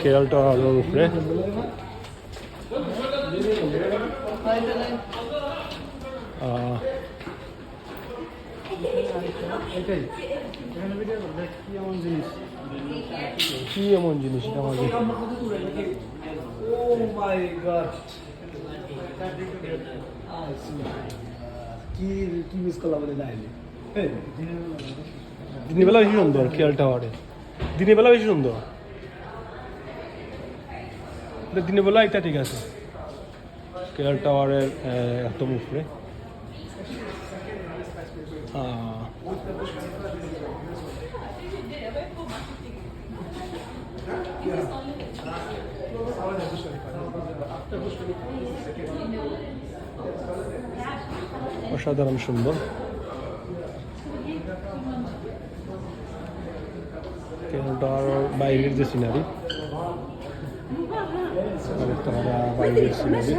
কেরাল টাওয়ারের উপরে আহ, এটাই এখানে ভিডিও করলে কি এমন জিনিস কি এমন জিনিস এটা আমাকে ও মাই গড কি কি মিস করলাম বলে লাইলে দিনের বেলা বেশি সুন্দর কেরাল টাওয়ারে। দিনের বেলা বেশি সুন্দর। দিনের বেলা এটা ঠিক আছে। কেরাল টাওয়ারের একদম উপরে। অসাধারণ সুন্দর। টাওয়ার বাইরের যে সিনারি বাইরের সিনারি